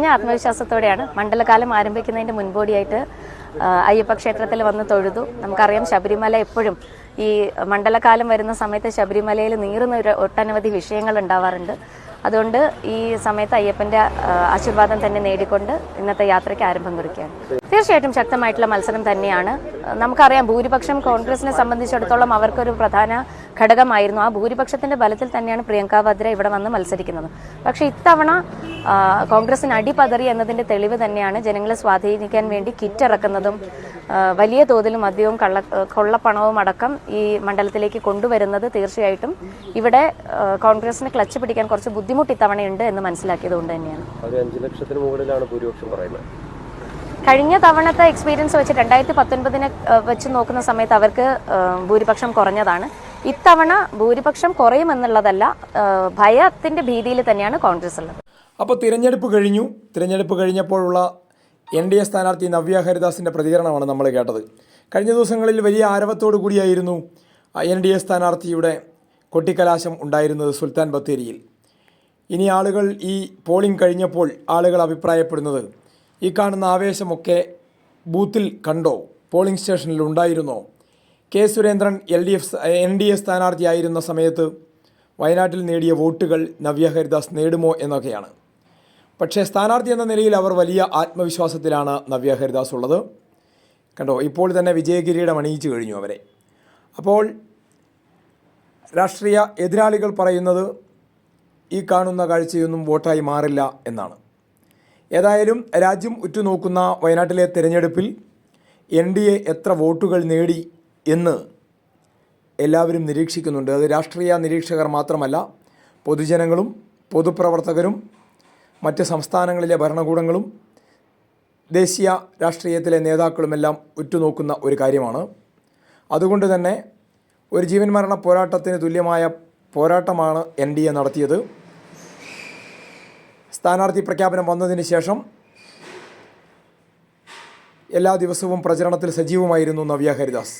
തികഞ്ഞ ആത്മവിശ്വാസത്തോടെയാണ് മണ്ഡലകാലം ആരംഭിക്കുന്നതിന്റെ മുൻപോടിയായിട്ട് അയ്യപ്പ ക്ഷേത്രത്തിൽ വന്ന് തൊഴുതു. നമുക്കറിയാം ശബരിമല എപ്പോഴും ഈ മണ്ഡലകാലം വരുന്ന സമയത്ത് ശബരിമലയിൽ നീറുന്ന ഒരു ഒട്ടനവധി വിഷയങ്ങൾ ഉണ്ടാവാറുണ്ട്. അതുകൊണ്ട് ഈ സമയത്ത് അയ്യപ്പന്റെ ആശീർവാദം തന്നെ നേടിക്കൊണ്ട് ഇന്നത്തെ യാത്രയ്ക്ക് ആരംഭം കുറിക്കുകയാണ്. തീർച്ചയായിട്ടും ശക്തമായിട്ടുള്ള മത്സരം തന്നെയാണ്. നമുക്കറിയാം ഭൂരിപക്ഷം കോൺഗ്രസിനെ സംബന്ധിച്ചിടത്തോളം അവർക്കൊരു പ്രധാന ഘടകമായിരുന്നു. ആ ഭൂരിപക്ഷത്തിന്റെ ബലത്തിൽ തന്നെയാണ് പ്രിയങ്ക വദ്ര ഇവിടെ വന്ന് മത്സരിക്കുന്നത്. പക്ഷേ ഇത്തവണ കോൺഗ്രസിന് അടിപതറി എന്നതിന്റെ തെളിവ് തന്നെയാണ് ജനങ്ങളെ സ്വാധീനിക്കാൻ വേണ്ടി കിറ്റ് ഇറക്കുന്നതും വലിയ തോതിൽ മദ്യവും കള്ള കൊള്ളപ്പണവും അടക്കം ഈ മണ്ഡലത്തിലേക്ക് കൊണ്ടുവരുന്നത് തീർച്ചയായിട്ടും ഇവിടെ കോൺഗ്രസിന് ക്ലച്ച് പിടിക്കാൻ കുറച്ച് ബുദ്ധിമുട്ട് ഇത്തവണയുണ്ട് എന്ന് മനസ്സിലാക്കിയത് കൊണ്ട് തന്നെയാണ്. ലക്ഷത്തിന് മുകളിലാണ് ഭൂരിപക്ഷം പറയുന്നത്. കഴിഞ്ഞ തവണത്തെ എക്സ്പീരിയൻസ് വെച്ച് രണ്ടായിരത്തി പത്തൊൻപതിനെ വെച്ച് നോക്കുന്ന സമയത്ത് അവർക്ക് ഭൂരിപക്ഷം കുറഞ്ഞതാണ്. ഇത്തവണ ഭൂരിപക്ഷം കുറയുമെന്നുള്ളതല്ല ഭയത്തിന്റെ ഭീതിയിൽ തന്നെയാണ് കോൺഗ്രസ് ഉള്ളത്. അപ്പോൾ തിരഞ്ഞെടുപ്പ് കഴിഞ്ഞു. തിരഞ്ഞെടുപ്പ് കഴിഞ്ഞപ്പോഴുള്ള എൻ ഡി എ സ്ഥാനാർത്ഥി നവ്യ ഹരിദാസിന്റെ പ്രതികരണമാണ് നമ്മൾ കേട്ടത്. കഴിഞ്ഞ ദിവസങ്ങളിൽ വലിയ ആരവത്തോടു കൂടിയായിരുന്നു എൻ ഡി എ സ്ഥാനാർത്ഥിയുടെ കൊട്ടിക്കലാശം ഉണ്ടായിരുന്നത് സുൽത്താൻ ബത്തേരിയിൽ. ഇനി ആളുകൾ ഈ പോളിംഗ് കഴിഞ്ഞപ്പോൾ ആളുകൾ അഭിപ്രായപ്പെടുന്നത് ഈ കാണുന്ന ആവേശമൊക്കെ ബൂത്തിൽ കണ്ടോ? പോളിംഗ് സ്റ്റേഷനിൽ ഉണ്ടായിരുന്നോ? K Surendran L D F N D A സ്ഥാനാർത്ഥിയായിരുന്ന സമയത്ത് വയനാട്ടിൽ നേടിയ വോട്ടുകൾ നവ്യ ഹരിദാസ് നേടുമോ എന്നൊക്കെയാണ്. പക്ഷേ സ്ഥാനാർത്ഥി എന്ന നിലയിൽ അവർ വലിയ ആത്മവിശ്വാസത്തിലാണ് നവ്യ ഹരിദാസ് ഉള്ളത്. കണ്ടോ? ഇപ്പോൾ തന്നെ വിജയഗിരിയുടെ അണിയിച്ചു കഴിഞ്ഞു അവരെ. അപ്പോൾ രാഷ്ട്രീയ എതിരാളികൾ പറയുന്നത് ഈ കാണുന്ന കാഴ്ചയൊന്നും വോട്ടായി മാറില്ല എന്നാണ്. ഏതായാലും രാജ്യം ഉറ്റുനോക്കുന്ന വയനാട്ടിലെ തിരഞ്ഞെടുപ്പിൽ എൻ ഡി എ എത്ര വോട്ടുകൾ നേടി എന്ന് എല്ലാവരും നിരീക്ഷിക്കുന്നുണ്ട്. അത് രാഷ്ട്രീയ നിരീക്ഷകർ മാത്രമല്ല പൊതുജനങ്ങളും പൊതുപ്രവർത്തകരും മറ്റ് സംസ്ഥാനങ്ങളിലെ ഭരണകൂടങ്ങളും ദേശീയ രാഷ്ട്രീയത്തിലെ നേതാക്കളുമെല്ലാം ഉറ്റുനോക്കുന്ന ഒരു കാര്യമാണ്. അതുകൊണ്ട് തന്നെ ഒരു ജീവൻ മരണ പോരാട്ടത്തിന് തുല്യമായ പോരാട്ടമാണ് എൻ ഡി എ നടത്തിയത്. സ്ഥാനാർത്ഥി പ്രഖ്യാപനം വന്നതിന് ശേഷം എല്ലാ ദിവസവും പ്രചരണത്തിൽ സജീവമായിരുന്നു നവ്യ ഹരിദാസ്.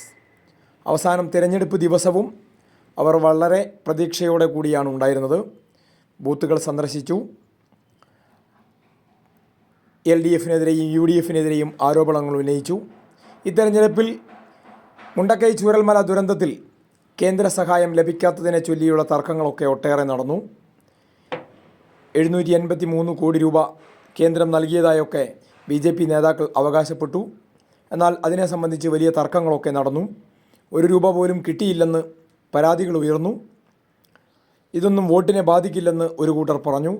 അവസാനം തിരഞ്ഞെടുപ്പ് ദിവസവും അവർ വളരെ പ്രതീക്ഷയോടെ കൂടിയാണ് ഉണ്ടായിരുന്നത്. ബൂത്തുകൾ സന്ദർശിച്ചു. എൽ ഡി എഫിനെതിരെയും യു ഡി എഫിനെതിരെയും ആരോപണങ്ങൾ ഉന്നയിച്ചു. ഈ തെരഞ്ഞെടുപ്പിൽ മുണ്ടക്കൈ ചൂരൽമല ദുരന്തത്തിൽ കേന്ദ്ര സഹായം ലഭിക്കാത്തതിനെ ചൊല്ലിയുള്ള തർക്കങ്ങളൊക്കെ ഒട്ടേറെ നടന്നു. എഴുന്നൂറ്റി എൺപത്തി മൂന്ന് കോടി രൂപ കേന്ദ്രം നൽകിയതായൊക്കെ ബി ജെ പി നേതാക്കൾ അവകാശപ്പെട്ടു. എന്നാൽ അതിനെ സംബന്ധിച്ച് വലിയ തർക്കങ്ങളൊക്കെ നടന്നു. ഒരു രൂപ പോലും കിട്ടിയില്ലെന്ന് പരാതികൾ ഉയർന്നു. ഇതൊന്നും വോട്ടിനെ ബാധിക്കില്ലെന്ന് ഒരു കൂട്ടർ പറഞ്ഞു.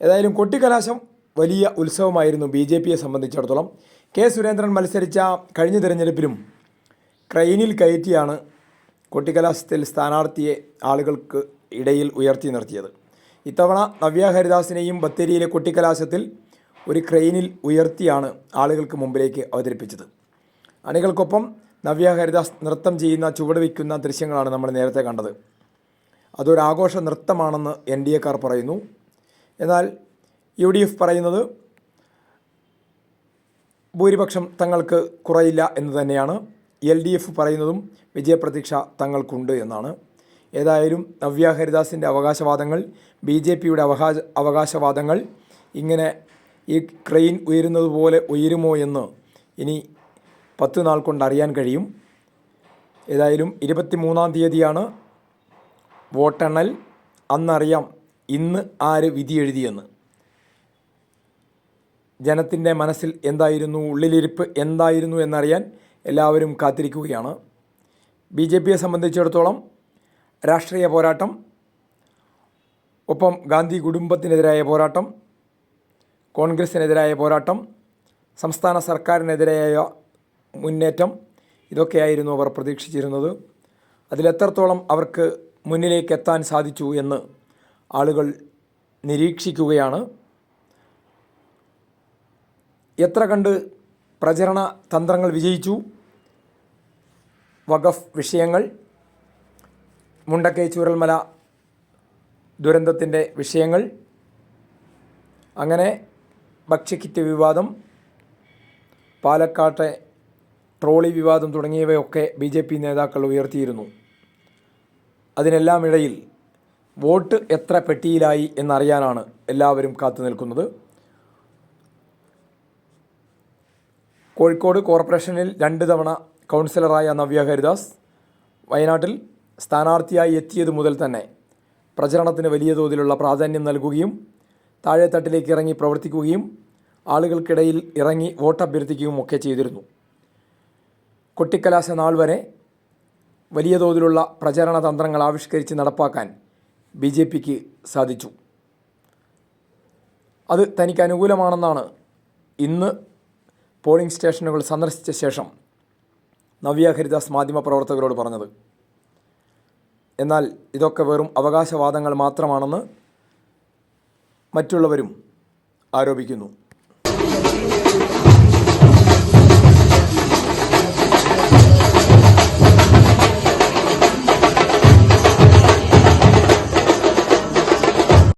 ഏതായാലും കൊട്ടിക്കലാശം വലിയ ഉത്സവമായിരുന്നു ബി ജെ പിയെ സംബന്ധിച്ചിടത്തോളം. കെ സുരേന്ദ്രൻ മത്സരിച്ച കഴിഞ്ഞ തിരഞ്ഞെടുപ്പിലും ക്രെയിനിൽ കയറ്റിയാണ് കൊട്ടിക്കലാശത്തിൽ സ്ഥാനാർത്ഥിയെ ആളുകൾക്ക് ഇടയിൽ ഉയർത്തി നിർത്തിയത്. ഇത്തവണ നവ്യ ഹരിദാസിനെയും ബത്തേരിയിലെ കൊട്ടിക്കലാശത്തിൽ ഒരു ക്രെയിനിൽ ഉയർത്തിയാണ് ആളുകൾക്ക് മുമ്പിലേക്ക് അവതരിപ്പിച്ചത്. അണികൾക്കൊപ്പം നവ്യ ഹരിദാസ് നൃത്തം ചെയ്യുന്ന ചുവട് വയ്ക്കുന്ന ദൃശ്യങ്ങളാണ് നമ്മൾ നേരത്തെ കണ്ടത്. അതൊരാഘോഷ നൃത്തമാണെന്ന് എൻ ഡി എക്കാർ പറയുന്നു. എന്നാൽ യു ഡി എഫ് പറയുന്നത് ഭൂരിപക്ഷം തങ്ങൾക്ക് കുറയില്ല എന്ന് തന്നെയാണ്. എൽ ഡി എഫ് പറയുന്നതും വിജയപ്രതീക്ഷ തങ്ങൾക്കുണ്ട് എന്നാണ്. ഏതായാലും നവ്യ ഹരിദാസിന്റെ അവകാശവാദങ്ങൾ ബി ജെ പിയുടെ അവകാശ അവകാശവാദങ്ങൾ ഇങ്ങനെ ഈ ക്രെയിൻ ഉയരുന്നത് പോലെ ഉയരുമോ എന്ന് ഇനി പത്ത് നാൾ കൊണ്ട് അറിയാൻ കഴിയും. ഏതായാലും ഇരുപത്തി മൂന്നാം തീയതിയാണ് വോട്ടെണ്ണൽ. അന്നറിയാം ഇന്ന് ആര് വിധി എഴുതിയെന്ന്. ജനത്തിന്റെ മനസ്സിൽ എന്തായിരുന്നു ഉള്ളിലിരിപ്പ് എന്തായിരുന്നു എന്നറിയാൻ എല്ലാവരും കാത്തിരിക്കുകയാണ്. ബി ജെ പിയെ സംബന്ധിച്ചിടത്തോളം രാഷ്ട്രീയ പോരാട്ടം ഒപ്പം ഗാന്ധി കുടുംബത്തിനെതിരായ പോരാട്ടം കോൺഗ്രസിനെതിരായ പോരാട്ടം സംസ്ഥാന സർക്കാരിനെതിരായ മുന്നേറ്റം ഇതൊക്കെയായിരുന്നു അവർ പ്രതീക്ഷിച്ചിരുന്നത്. അതിലെത്രത്തോളം അവർക്ക് മുന്നിലേക്ക് എത്താൻ സാധിച്ചു എന്ന് ആളുകൾ നിരീക്ഷിക്കുകയാണ്. എത്ര കണ്ട് പ്രചരണ തന്ത്രങ്ങൾ വിജയിച്ചു വഖഫ് വിഷയങ്ങൾ മുണ്ടക്കൈ ചൂരൽമല ദുരന്തത്തിന്റെ വിഷയങ്ങൾ. അങ്ങനെ ഭക്ഷ്യക്കിറ്റ് വിവാദം പാലക്കാട്ടെ ട്രോളി വിവാദം തുടങ്ങിയവയൊക്കെ ബി ജെ പി നേതാക്കൾ ഉയർത്തിയിരുന്നു. അതിനെല്ലാം ഇടയിൽ വോട്ട് എത്ര പെട്ടിയിലായി എന്നറിയാനാണ് എല്ലാവരും കാത്തു നിൽക്കുന്നത്. കോഴിക്കോട് കോർപ്പറേഷനിൽ രണ്ട് തവണ കൗൺസിലറായ നവ്യ ഹരിദാസ് വയനാട്ടിൽ സ്ഥാനാർത്ഥിയായി എത്തിയത് മുതൽ തന്നെ. പ്രചരണത്തിന് വലിയ തോതിലുള്ള പ്രാധാന്യം നൽകുകയും താഴെത്തട്ടിലേക്ക് ഇറങ്ങി പ്രവർത്തിക്കുകയും ആളുകൾക്കിടയിൽ ഇറങ്ങി വോട്ട് അഭ്യർത്ഥിക്കുകയും ഒക്കെ ചെയ്തിരുന്നു. കൊട്ടിക്കലാശ നാൾ വരെ വലിയ തോതിലുള്ള പ്രചരണ തന്ത്രങ്ങൾ ആവിഷ്കരിച്ച് നടപ്പാക്കാൻ ബി ജെ പിക്ക് സാധിച്ചു. അത് തനിക്ക് അനുകൂലമാണെന്നാണ് ഇന്ന് പോളിംഗ് സ്റ്റേഷനുകൾ സന്ദർശിച്ച ശേഷം നവ്യ ഹരിദാസ് മാധ്യമപ്രവർത്തകരോട് പറഞ്ഞത്. എന്നാൽ ഇതൊക്കെ വെറും അവകാശവാദങ്ങൾ മാത്രമാണെന്ന് മറ്റുള്ളവരും ആരോപിക്കുന്നു.